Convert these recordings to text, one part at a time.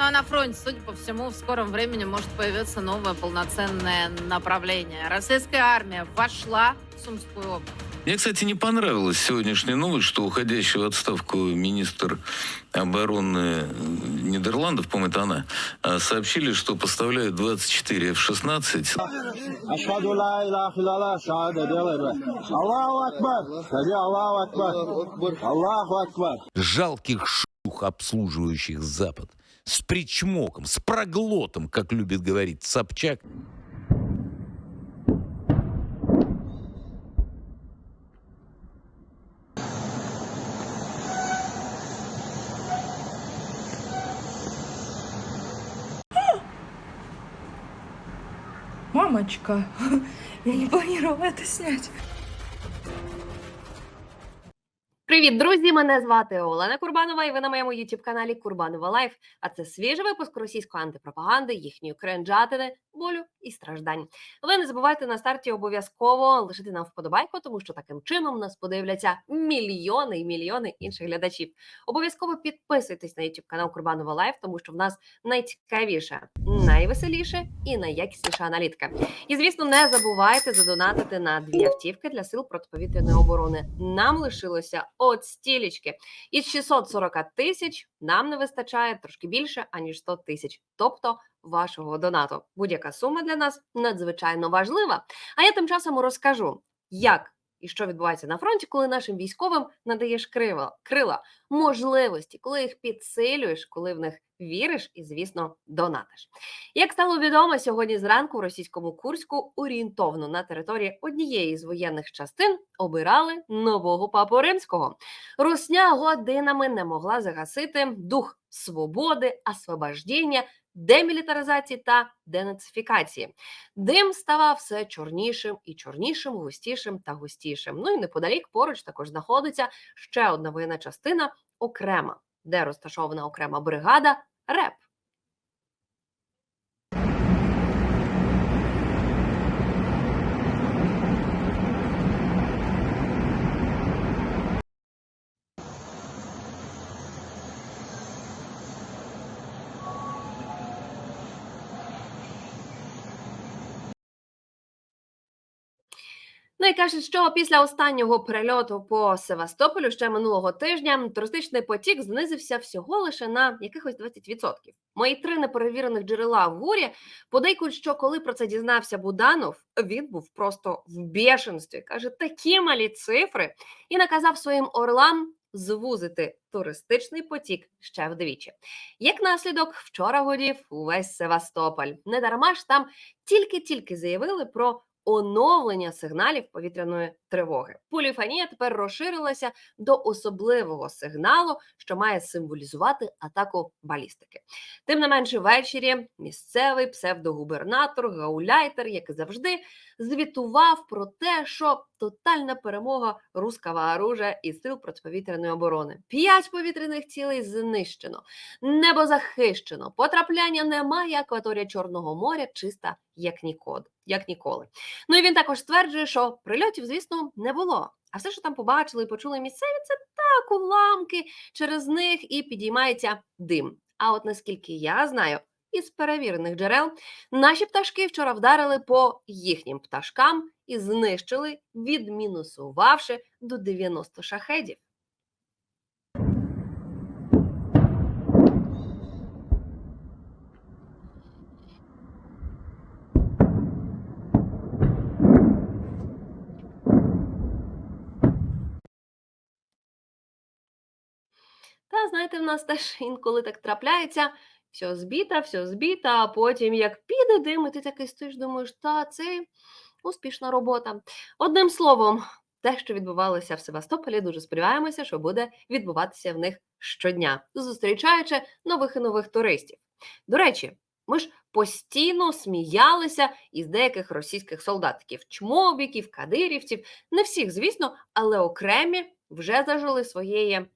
Ну а на фронте, судя по всему, в скором времени может появиться новое полноценное направление. Российская армия вошла в Сумскую область. Мне, кстати, не понравилась сегодняшняя новость, что уходящий в отставку министр обороны э, Нидерландов, по-моему, она, э, сообщили, что поставляют 24 F-16. Жалких шух, обслуживающих Запад с причмоком, с проглотом, как любит говорить Собчак. Мамочка, я не планировала это снять. Привіт, друзі! Мене звати Олена Курбанова, і ви на моєму youtube каналі Курбанова Лайф. А це свіжий випуск російської антипропаганди, їхньої кренджатини, болю і страждань. Ви не забувайте на старті обов'язково лишити нам вподобайку, тому що таким чином нас подивляться мільйони і мільйони інших глядачів. Обов'язково підписуйтесь на youtube канал Курбанова Лайф, тому що в нас найцікавіше, найвеселіше і найякісніша аналітика. І звісно, не забувайте задонатити на дві автівки для сил протиповітряної оборони. Нам лишилося от стілечки. Із 640 тисяч нам не вистачає трошки більше аніж 100 тисяч, тобто вашого донату. Будь-яка сума для нас надзвичайно важлива. А я тим часом розкажу, як і що відбувається на фронті, коли нашим військовим надаєш крила, крила, можливості, коли їх підсилюєш, коли в них віриш і, звісно, донатиш. Як стало відомо, сьогодні зранку в російському Курську орієнтовно на території однієї з воєнних частин обирали нового папу римського. Русня годинами не могла загасити дух свободи, освобождення, демілітаризації та денацифікації. Дим ставав все чорнішим і чорнішим, густішим та густішим. Ну і неподалік поруч також знаходиться ще одна воєнна частина окрема, де розташована окрема бригада РЕП. Ну і кажуть, що після останнього перельоту по Севастополю ще минулого тижня туристичний потік знизився всього лише на якихось 20%. Мої три неперевірених джерела в гурі подейкують, що коли про це дізнався Буданов, він був просто в бешенстві. каже, такі малі цифри, і наказав своїм орлам звузити туристичний потік ще вдвічі. Як наслідок, вчора годів увесь Севастополь. Недарма ж там тільки-тільки заявили про оновлення сигналів повітряної тривоги. Поліфонія тепер розширилася до особливого сигналу, що має символізувати атаку балістики. Тим не менше, ввечері місцевий псевдогубернатор Гауляйтер, як і завжди, звітував про те, що тотальна перемога руского оружия і сил протиповітряної оборони. П'ять повітряних цілей знищено, небо захищено, потрапляння немає, акваторія Чорного моря чиста як ніколи. Як ніколи. Ну і він також стверджує, що прильотів, звісно, не було. А все, що там побачили і почули місцеві, це так уламки, через них і підіймається дим. А от наскільки я знаю, із перевірених джерел, наші пташки вчора вдарили по їхнім пташкам і знищили, відмінусувавши до 90 шахедів. Та знаєте, в нас теж інколи так трапляється. Все збіта, все збіта, а потім як піде дим, і ти такий стоїш, думаєш, та це успішна робота. Одним словом, те, що відбувалося в Севастополі, дуже сподіваємося, що буде відбуватися в них щодня, зустрічаючи нових і нових туристів. До речі, ми ж постійно сміялися із деяких російських солдатиків, чмобіків, кадирівців, не всіх, звісно, але окремі вже зажили своєї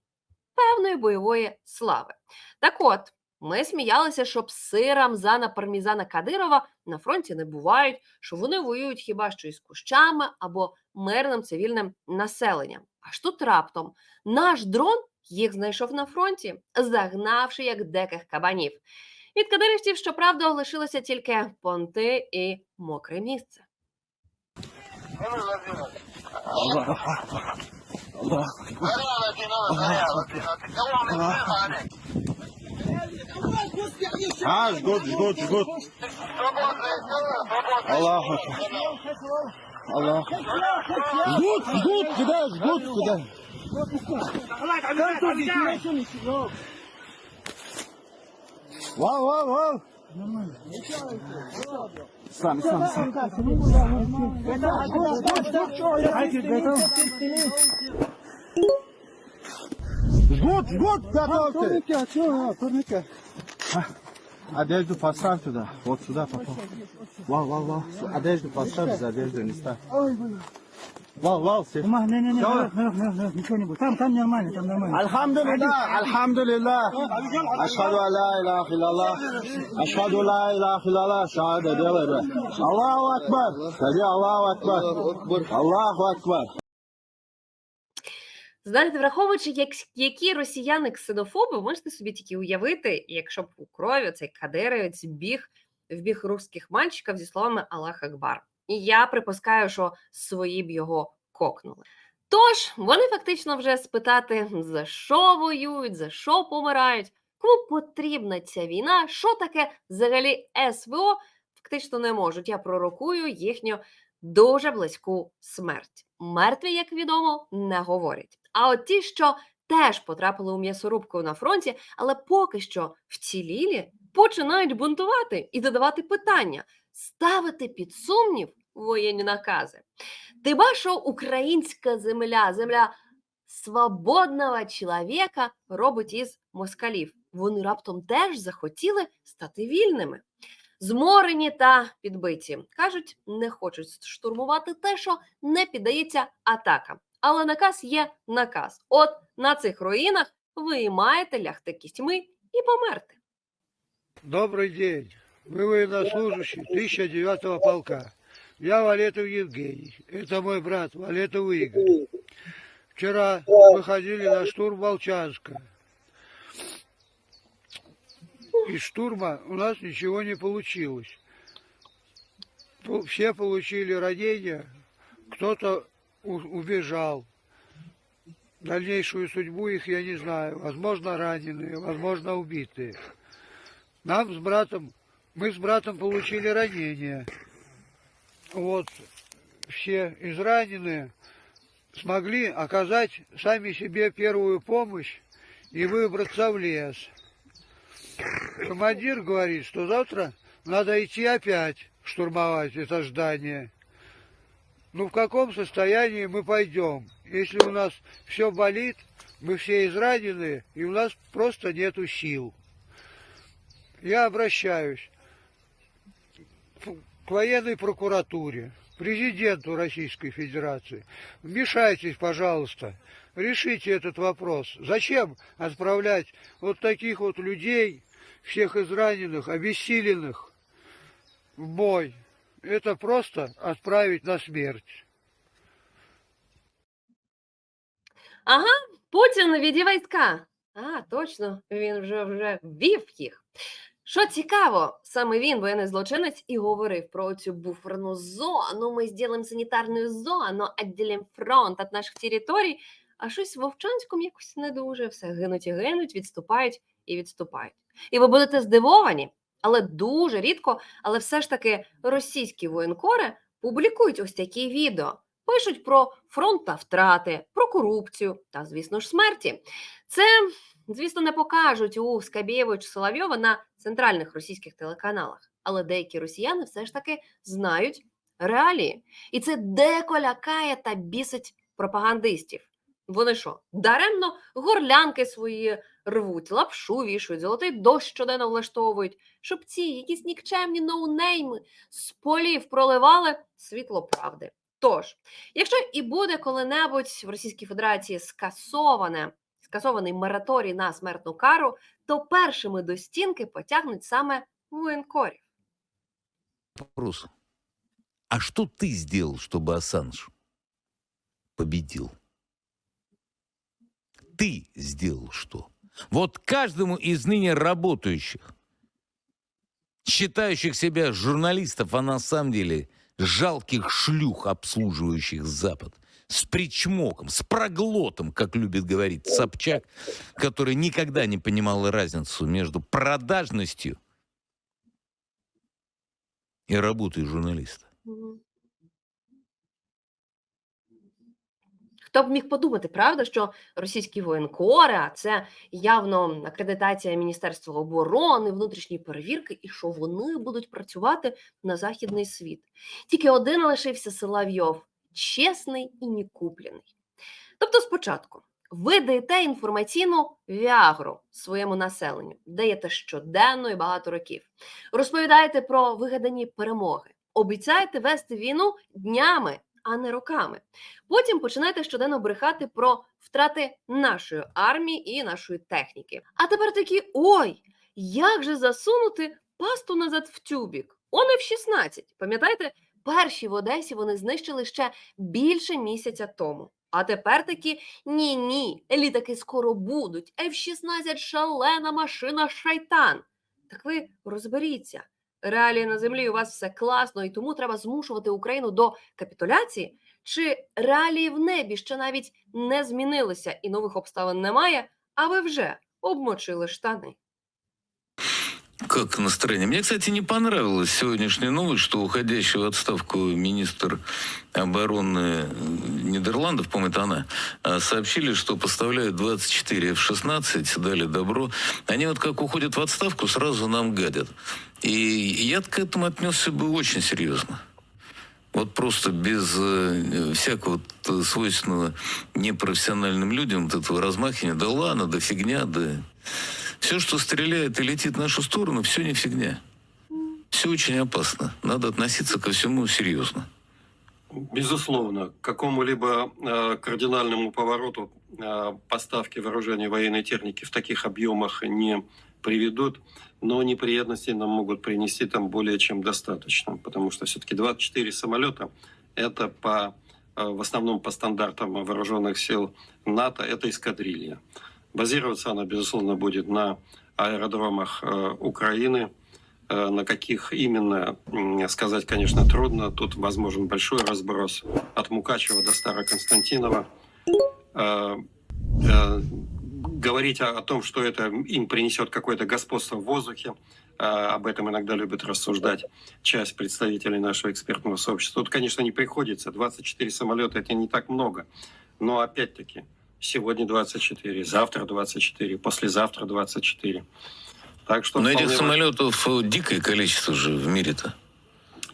певної бойової слави. Так от, ми сміялися, що пси Рамзана Пармізана Кадирова на фронті не бувають, що вони воюють хіба що із кущами або мирним цивільним населенням. Аж тут раптом наш дрон їх знайшов на фронті, загнавши як диких кабанів. Від кадиристів, щоправда, лишилося тільки понти і мокре місце. А, жгут, жгут, жгут. Аллах Акбар. Аллах. Жгут, жгут, куда, жгут, куда? Вау, вау, вау. Сам, сам, сам. Жгут, жгут, готовьте. Турники, а что, турники? Одежду поставь туда, вот сюда попал. Вау, вау, вау. Одежду поставь, за одежду не ставь. Вау, вау, все. Ма, не, не, не, Всё. не, не, не, ничего не будет. Там, там нормально, там нормально. Alhamdulillah, alhamdulillah. Ashhadu an la ilaha illallah. Ashhadu la ilaha illallah. Shahada делай. Allahu Akbar. Скажи Allahu Akbar. Allahu Akbar. Знаєте, враховуючи, як, які росіяни ксенофоби, можете собі тільки уявити, якщо б у крові цей кадирівець біг в біг русських мальчиків зі словами Аллах Акбар. І я припускаю, що свої б його кокнули. Тож вони фактично вже спитати, за що воюють, за що помирають, кому потрібна ця війна, що таке взагалі СВО, фактично не можуть. Я пророкую їхню дуже близьку смерть. Мертві, як відомо, не говорять. А от ті, що теж потрапили у м'ясорубку на фронті, але поки що вцілілі, починають бунтувати і задавати питання, ставити під сумнів воєнні накази. Тиба що українська земля, земля свободного чоловіка робить із москалів. Вони раптом теж захотіли стати вільними. Зморені та підбиті. Кажуть, не хочуть штурмувати те, що не піддається атакам. Але наказ є наказ. От на цих руїнах ви і маєте лягти кістьми і померти. Добрый день. Мы военнослужащий 1009 полка. Я Валетов Евгений. Это мой брат Валетов Игорь. Вчера выходили на штурм Волчанска. Из штурма у нас ничего не получилось. Пу- Все получили ранения, кто-то у- убежал. Дальнейшую судьбу их я не знаю. Возможно, раненые, возможно, убитые. Нам с братом, мы с братом получили ранения. Вот все израненные смогли оказать сами себе первую помощь и выбраться в лес. Командир говорит, что завтра надо идти опять штурмовать это здание. Ну в каком состоянии мы пойдем? Если у нас все болит, мы все изранены, и у нас просто нету сил я обращаюсь к военной прокуратуре, президенту Российской Федерации. Вмешайтесь, пожалуйста, решите этот вопрос. Зачем отправлять вот таких вот людей, всех израненных, обессиленных в бой? Это просто отправить на смерть. Ага, Путін віді війська. А, точно, він вже вже ввів їх. Що цікаво, саме він, воєнний злочинець, і говорив про цю буферну зону. Ми зробимо санітарну зону, відділимо фронт від наших територій. А щось в Вовчанському якось не дуже. Все гинуть і гинуть, відступають і відступають. І ви будете здивовані, але дуже рідко, але все ж таки російські воєнкори публікують ось такі відео. Пишуть про фронт та втрати, про корупцію та, звісно ж, смерті. Це, звісно, не покажуть у Скабєєва чи Соловйова на центральних російських телеканалах, але деякі росіяни все ж таки знають реалії. І це деко лякає та бісить пропагандистів. Вони що, даремно горлянки свої рвуть, лапшу вішують, золотий дощ щоденно влаштовують, щоб ці якісь нікчемні ноунейми з полів проливали світло правди. Тож, якщо і буде коли-небудь в Російській Федерації скасоване, скасований мораторій на смертну кару, то першими до стінки потягнуть саме воєнкорів. Вопрос. А что ты сделал, чтобы Ассанж победил? Ты сделал что? Вот каждому из ныне работающих считающих себя журналистов, а на самом деле жалких шлюх, обслуживающих Запад. С причмоком, с проглотом, как любит говорить Собчак, который никогда не понимал разницу между продажностью и работой журналиста. Хто б міг подумати, правда, що російські воєнкори, а це явно акредитація Міністерства оборони, внутрішні перевірки, і що вони будуть працювати на західний світ. Тільки один лишився Соловйов чесний і нікуплений. Тобто, спочатку ви даєте інформаційну віагру своєму населенню, даєте щоденно і багато років. Розповідаєте про вигадані перемоги, обіцяєте вести війну днями, а не роками. Потім починаєте щоденно брехати про втрати нашої армії і нашої техніки. А тепер такі: ой, як же засунути пасту назад в тюбік? Он F-16. Пам'ятаєте, перші в Одесі вони знищили ще більше місяця тому. А тепер такі ні, ні, літаки скоро будуть. F-16 шалена машина шайтан. Так ви розберіться. Реалії на землі у вас все класно, і тому треба змушувати Україну до капітуляції? Чи реалії в небі ще навіть не змінилися і нових обставин немає, а ви вже обмочили штани? Как настроение? Мне, кстати, не понравилась сегодняшняя новость, что уходящий в отставку министр обороны Нидерландов, по-моему, она, сообщили, что поставляют 24 F-16, дали добро. Они вот как уходят в отставку, сразу нам гадят. И я к этому отнесся бы очень серьезно. Вот просто без э, всякого э, свойственного непрофессиональным людям вот этого размахивания, да ладно, да фигня, да... Все, что стреляет и летит в нашу сторону, все не фигня. Все очень опасно. Надо относиться ко всему серьезно. Безусловно, к какому-либо э, кардинальному повороту э, поставки вооружений военной техники в таких объемах не приведут, но неприятностей нам могут принести там более чем достаточно, потому что все-таки 24 самолета это по э, в основном по стандартам вооруженных сил НАТО это эскадрилья. Базироваться она, безусловно, будет на аэродромах э, Украины. Э, На каких именно, сказать, конечно, трудно. Тут возможен большой разброс от Мукачева до Староконстантинова. Говорить о о том, что это им принесет какое-то господство в воздухе, э, об этом иногда любят рассуждать часть представителей нашего экспертного сообщества. Тут, конечно, не приходится. 24 самолета – это не так много. Но, опять-таки, сегодня 24, завтра 24, послезавтра 24. Так что Но этих самолетов э, дикое количество же в мире-то.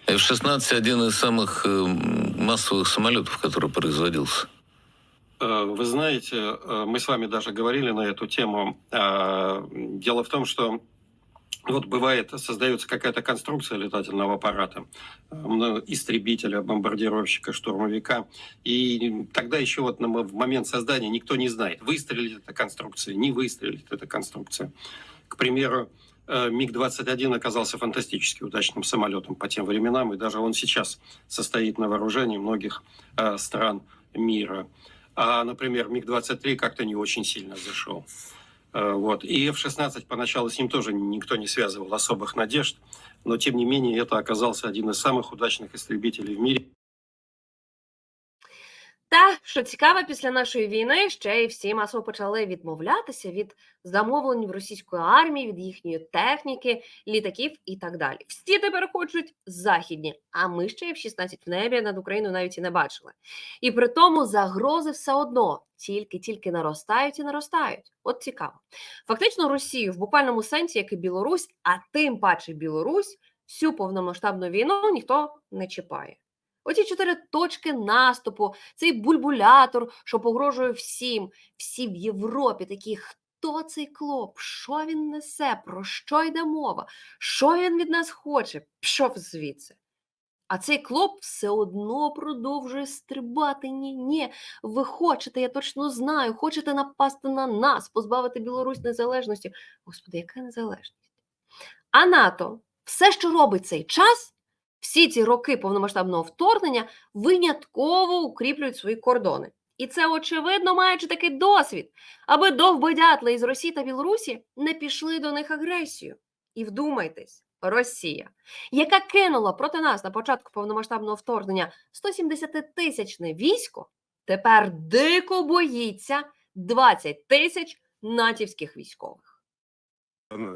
F-16 один из самых э, массовых самолетов, который производился. Э, Вы знаете, э, мы с вами даже говорили на эту тему. Э, Дело в том, что вот бывает, создается какая-то конструкция летательного аппарата, истребителя, бомбардировщика, штурмовика, и тогда еще вот в момент создания никто не знает, выстрелит эта конструкция, не выстрелит эта конструкция. К примеру, э, МиГ-21 оказался фантастически удачным самолетом по тем временам, и даже он сейчас состоит на вооружении многих стран мира. А, например, МиГ-23 как-то не очень сильно зашел. Э, Вот. И F-16 поначалу с ним тоже никто не связывал особых надежд, но тем не менее это оказался один из самых удачных истребителей в мире. Та що цікаво, після нашої війни ще й всі масово почали відмовлятися від замовлень в російської армії, від їхньої техніки, літаків і так далі. Всі тепер хочуть західні, а ми ще й в 16 в небі над Україною навіть і не бачили. І при тому загрози все одно тільки-тільки наростають і наростають. От цікаво. Фактично, Росію в буквальному сенсі, як і Білорусь, а тим паче Білорусь, всю повномасштабну війну ніхто не чіпає. Оці чотири точки наступу, цей бульбулятор, що погрожує всім, всі в Європі такі, хто цей клоп, що він несе, про що йде мова, що він від нас хоче, пішов звідси. А цей клоп все одно продовжує стрибати. Ні, ні, ви хочете, я точно знаю, хочете напасти на нас, позбавити Білорусь незалежності. Господи, яка незалежність? А НАТО все, що робить цей час, всі ці роки повномасштабного вторгнення винятково укріплюють свої кордони. І це очевидно, маючи такий досвід, аби довбодятли із Росії та Білорусі не пішли до них агресію. І вдумайтесь, Росія, яка кинула проти нас на початку повномасштабного вторгнення 170-тисячне військо, тепер дико боїться 20 тисяч натівських військових.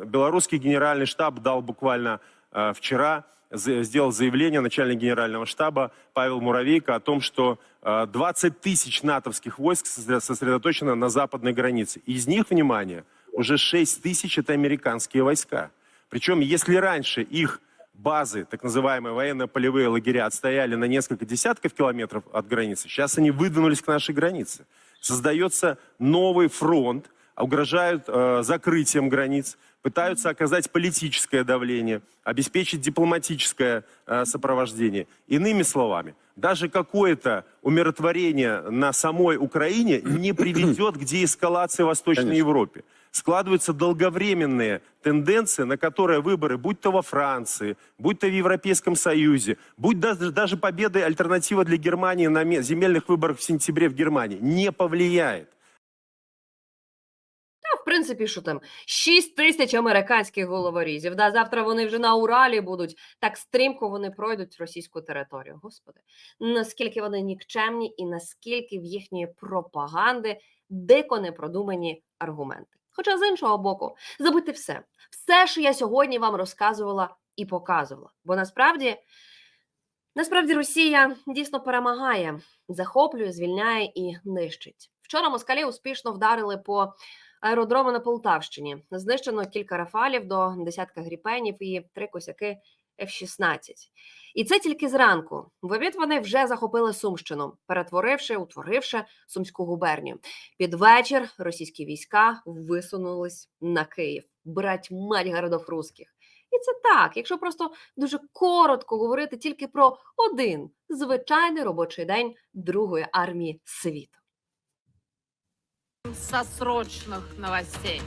Белорусский генеральный штаб дал буквально вчера, за- сделал заявление начальник генерального штаба Павел Муравейко о том, что э, 20 тысяч натовских войск сосредо- сосредоточено на западной границе. Из них, внимание, уже 6 тысяч это американские войска. Причем, если раньше их базы, так называемые военно-полевые лагеря, отстояли на несколько десятков километров от границы, сейчас они выдвинулись к нашей границе. Создается новый фронт, угрожают э, закрытием границ, пытаются оказать политическое давление, обеспечить дипломатическое э, сопровождение. Иными словами, даже какое-то умиротворение на самой Украине не приведет к деэскалации в Восточной Конечно. Европе. Складываются долговременные тенденции, на которые выборы, будь то во Франции, будь то в Европейском Союзе, будь даже, даже победы альтернатива для Германии на ме- земельных выборах в сентябре в Германии, не повлияет. Принципі, що там 6 тисяч американських головорізів. Да, завтра вони вже на Уралі будуть. Так стрімко вони пройдуть російську територію. Господи, наскільки вони нікчемні і наскільки в їхньої пропаганди дико непродумані аргументи. Хоча з іншого боку, забудьте все, все, що я сьогодні вам розказувала і показувала. Бо насправді, насправді Росія дійсно перемагає, захоплює, звільняє і нищить. Вчора москалі успішно вдарили по аеродрому на Полтавщині. Знищено кілька рафалів до десятка гріпенів і три косяки F-16. І це тільки зранку. В обід вони вже захопили Сумщину, перетворивши, утворивши Сумську губернію. Під вечір російські війська висунулись на Київ, брать мать городов русських. І це так, якщо просто дуже коротко говорити тільки про один звичайний робочий день Другої армії світу. Со срочных новостей.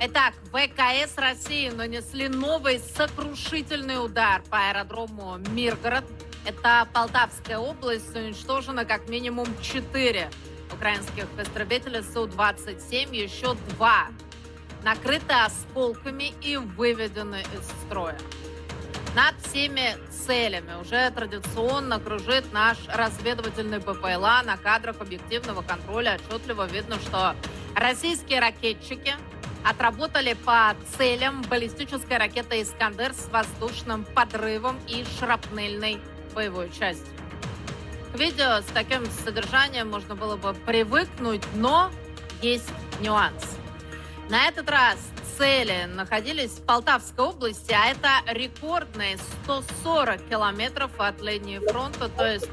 Итак, ВКС России нанесли новый сокрушительный удар по аэродрому Миргород. Это Полтавская область. Уничтожено как минимум 4 украинских истребителя Су-27, еще два накрыты осколками и выведены из строя. Над всеми целями уже традиционно кружит наш разведывательный ППЛА. На кадрах объективного контроля отчетливо видно, что российские ракетчики отработали по целям баллистической ракеты «Искандер» с воздушным подрывом и шрапнельной боевой частью. К видео с таким содержанием можно было бы привыкнуть, но есть нюанс. На этот раз цели находились в Полтавской области, а это рекордные 140 километров от линии фронта, то есть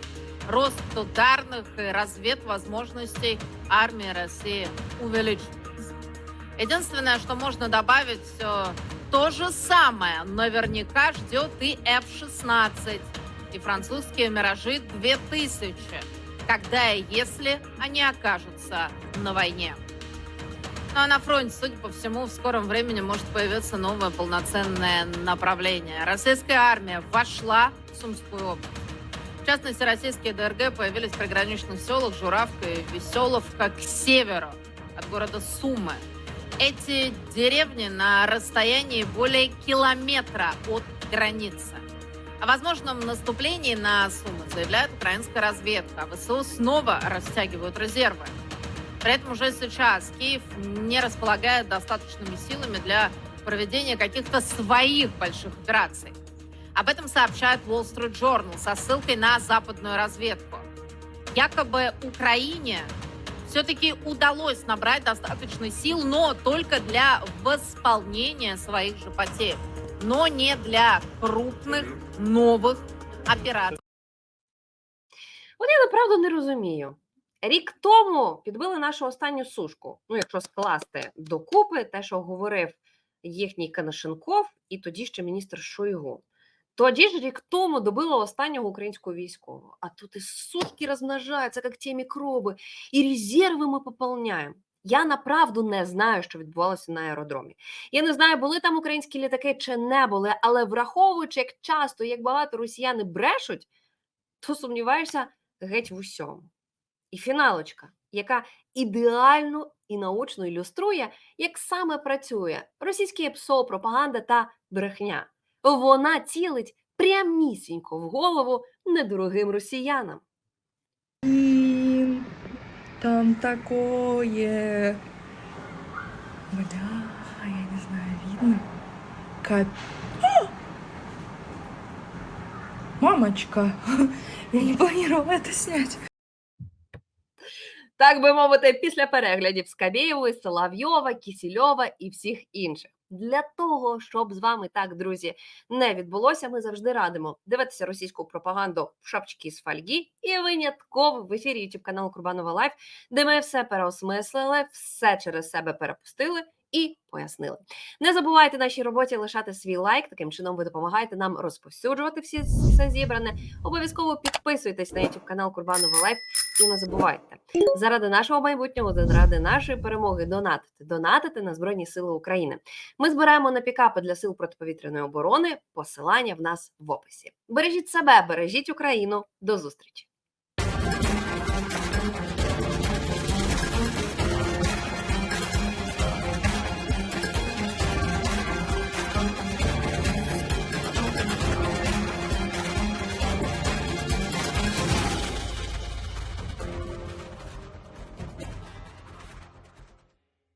рост ударных и разведвозможностей армии России увеличивается. Единственное, что можно добавить, э, то же самое наверняка ждет и F-16, и французские «Миражи 2000, когда и если они окажутся на войне. Ну а на фронте, судя по всему, в скором времени может появиться новое полноценное направление. Российская армия вошла в Сумскую область. В частности, российские ДРГ появились в приграничных селах Журавка и Веселовка к северу от города Сумы. Эти деревни на расстоянии более километра от границы. О возможном наступлении на Сумы заявляет украинская разведка. А ВСУ снова растягивают резервы. При этом уже сейчас Киев не располагает достаточными силами для проведения каких-то своих больших операций. Об этом сообщает Wall Street Journal со ссылкой на западную разведку. Якобы Украине все-таки удалось набрать достаточно сил, но только для восполнения своих же потерь, но не для крупных новых операций. От я направду не розумію. Рік тому підбили нашу останню сушку. Ну, якщо скласти докупи, те, що говорив їхній Канашенков, і тоді ще міністр Шойгу. Тоді ж рік тому добило останнього українського військового. А тут і сушки розмножаються, як ті мікроби, і резерви ми поповняємо. Я направду не знаю, що відбувалося на аеродромі. Я не знаю, були там українські літаки чи не були, але враховуючи, як часто, як багато росіяни брешуть, то сумніваєшся геть в усьому. І фіналочка. яка ідеально і наочно ілюструє, як саме працює російське ПСО, пропаганда та брехня. Вона цілить прямісінько в голову недорогим росіянам. Блин, там такое. Бля, я не знаю, видно. Кап... Мамочка, я не планировала это снять. Так би мовити, після переглядів Скабєєвої, Соловйова, Кісільова і всіх інших. Для того, щоб з вами так, друзі, не відбулося, ми завжди радимо дивитися російську пропаганду в шапочки з фольги і винятково в ефірі YouTube каналу Курбанова Лайф, де ми все переосмислили, все через себе перепустили і пояснили. Не забувайте нашій роботі лишати свій лайк. Таким чином ви допомагаєте нам розповсюджувати всі все зібране. Обов'язково підписуйтесь на YouTube канал Курбанова Лайф і не забувайте заради нашого майбутнього, заради нашої перемоги донатити, донатити на Збройні Сили України. Ми збираємо на пікапи для сил протиповітряної оборони. Посилання в нас в описі. Бережіть себе, бережіть Україну. До зустрічі!